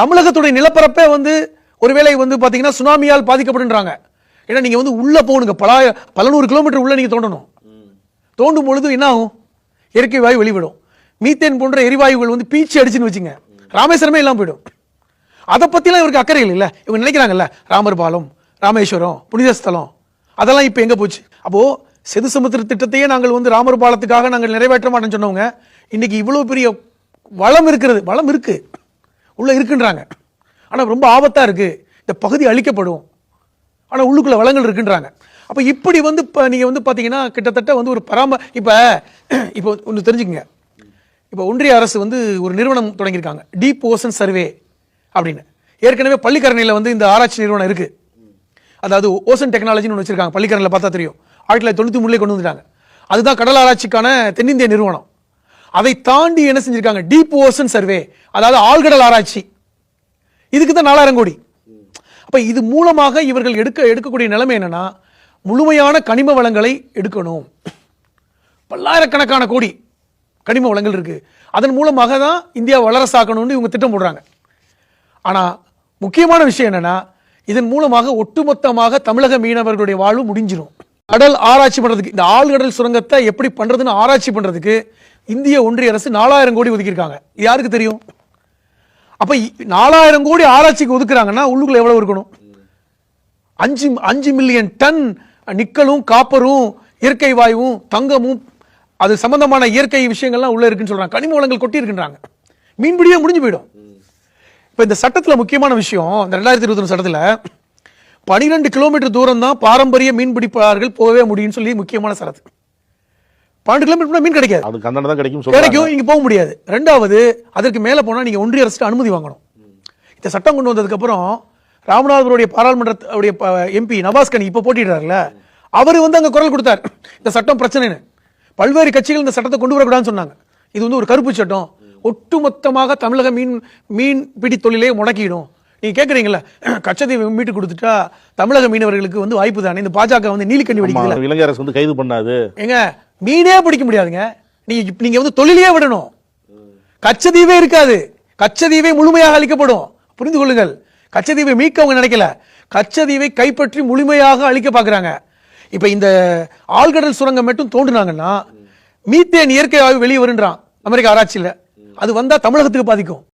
தமிழகத்துடைய நிலப்பரப்பே வந்து ஒருவேளை வந்து பார்த்தீங்கன்னா சுனாமியால் பாதிக்கப்படுன்றாங்க. ஏன்னா நீங்கள் வந்து உள்ளே போகணுங்க. பல பல நூறு கிலோமீட்டர் உள்ளே நீங்கள் தோண்டணும். தோண்டும் பொழுது என்ன ஆகும்? இயற்கை வாயு வெளிவிடும். மீத்தேன் போன்ற எரிவாயுகள் வந்து பீச்சு அடிச்சுன்னு வச்சுங்க. ராமேஸ்வரமே இல்லாமல் போயிடும். அதை பற்றிலாம் இவருக்கு அக்கறை இல்லை. இவங்க நினைக்கிறாங்கல்ல ராமர் பாலம் ராமேஸ்வரம் புனித ஸ்தலம் அதெல்லாம் இப்போ எங்கே போச்சு? அப்போது செது சமுத்திர திட்டத்தையே நாங்கள் வந்து ராமர் பாலத்துக்காக நாங்கள் நிறைவேற்ற மாட்டோம்னு சொன்னவங்க இன்னைக்கு இவ்வளோ பெரிய வளம் இருக்கிறது வளம் இருக்குது உள்ளே இருக்குன்றாங்க. ஆனால் ரொம்ப ஆபத்தாக இருக்குது இந்த பகுதி அழிக்கப்படும். ஆனால் உள்ளுக்குள்ளே வளங்கள் இருக்குன்றாங்க. அப்போ இப்படி வந்து இப்போ நீங்கள் வந்து பார்த்தீங்கன்னா கிட்டத்தட்ட வந்து ஒரு பராம இப்போ இப்போ ஒன்று தெரிஞ்சுக்கங்க. இப்போ ஒன்றிய அரசு வந்து ஒரு நிறுவனம் தொடங்கியிருக்காங்க. டீப் ஓசன் சர்வே அப்படின்னு. ஏற்கனவே பள்ளிக்கரணையில் வந்து இந்த ஆராய்ச்சி நிறுவனம் இருக்குது அதாவது ஓசன் டெக்னாலஜின்னு ஒன்று வச்சுருக்காங்க. பள்ளிக்கரணையில் பார்த்தா தெரியும். ஆயிரத்தி தொள்ளாயிரத்தி தொண்ணூற்றி மூணுலேயே கொண்டு வந்துட்டாங்க. அதுதான் கடல் ஆராய்ச்சிக்கான தென்னிந்திய நிறுவனம். அதை தாண்டி என்ன செஞ்சிருக்காங்க? டீப் ஓசன் சர்வே அதாவது ஆழ்கடல் ஆராய்ச்சி. இதுக்கு தான் நாலாயிரம் கோடி. அப்போ இது மூலமாக இவர்கள் எடுக்க எடுக்கக்கூடிய நிலைமை என்னன்னா முழுமையான கனிம வளங்களை எடுக்கணும். பல்லாயிரக்கணக்கான கோடி கனிம வளங்கள் இருக்கு. அதன் மூலமாக தான் இந்தியா வளரசாக்கணும்னு இவங்க திட்டம் போடுறாங்க. ஆனால் முக்கியமான விஷயம் என்னன்னா இதன் மூலமாக ஒட்டுமொத்தமாக தமிழக மீனவர்களுடைய வாழ்வு முடிஞ்சிடும் கடல் ஆராய்ச்சி பண்றதுக்கு இந்த ஆழ்கடல் சுரங்கத்தை எப்படி பண்றதுன்னு ஆராய்ச்சி பண்றதுக்கு இந்திய ஒன்றிய அரசு நாலாயிரம் கோடி ஒதுக்கியிருக்காங்க. யாருக்கு தெரியும்? அப்ப இ- நாலாயிரம் கோடி ஆராய்ச்சிக்கு ஒதுக்குறாங்கன்னா உள்ளுக்குள்ள எவ்வளவு இருக்கணும்? அஞ்சு அஞ்சு மில்லியன் டன் நிக்கலும் காப்பரும் இயற்கை வாயுவும் தங்கமும் அது சம்பந்தமான இயற்கை விஷயங்கள்லாம் உள்ள இருக்குன்னு சொல்றாங்க. கனிம வளங்கள் கொட்டி இருக்கின்றாங்க. மீன்பிடியே முடிஞ்சு போயிடும். இப்ப இந்த சட்டத்துல முக்கியமான விஷயம் இந்த ரெண்டாயிரத்தி இருபத்தி சட்டத்துல பனிரெண்டு கிலோமீட்டர் தூரம் தான் பாரம்பரிய மீன்பிடிப்பாளர்கள் போகவே முடியும்னு சொல்லி முக்கியமான சரத்து. பன்னெண்டு கிலோமீட்டர் மீன் கிடைக்காது. அது கந்தனை தான் கிடைக்கும் கிடைக்கும் இங்க போக முடியாது. ரெண்டாவது அதற்கு மேல போனா நீங்க ஒன்றிய அரசு அனுமதி வாங்கணும். இந்த சட்டம் கொண்டு வந்ததுக்கு அப்புறம் ராமநாதபுரடைய பாராளுமன்ற எம்பி நவாஸ்கனி இப்ப போட்டிடுறாருல அவர் வந்து அங்க குரல் கொடுத்தார். இந்த சட்டம் பிரச்சனைன்னு. பல்வேறு கட்சிகள் இந்த சட்டத்தை கொண்டு வரக்கூடாதுன்னு சொன்னாங்க. இது வந்து ஒரு கருப்பு சட்டம். ஒட்டுமொத்தமாக தமிழக மீன் மீன் பிடி தொழிலே முடக்கிடும். நீங்க கேக்குறீங்கல்ல கச்சதீவை மீட்டு கொடுத்துட்டா தமிழக மீனவர்களுக்கு வந்து வாய்ப்பு தானே? இந்த பாஜக வந்து நீலிக்கண்ணி வெடிக்கல இலங்கை அரசு வந்து கைது பண்ணாது. ஏங்க மீனே பிடிக்க முடியாதுங்க. நீங்க நீங்க வந்து தொழிலையே விடணும். கச்சதீவே இருக்காது. கச்சதீவே முழுமையாக அழிக்கப்படும். புரிந்து கொள்ளுங்கள். கச்சதீவை மீட்க அவங்க நினைக்கல. கச்சதீவை கைப்பற்றி முழுமையாக அழிக்க பார்க்குறாங்க இப்போ இந்த ஆழ்கடல் சுரங்கம் மட்டும் தோன்றினாங்கன்னா மீத்தேன் இயற்கை வெளியே வருன்றான். அமெரிக்க ஆராய்ச்சியில். அது வந்தால் தமிழகத்துக்கு பாதிக்கும்.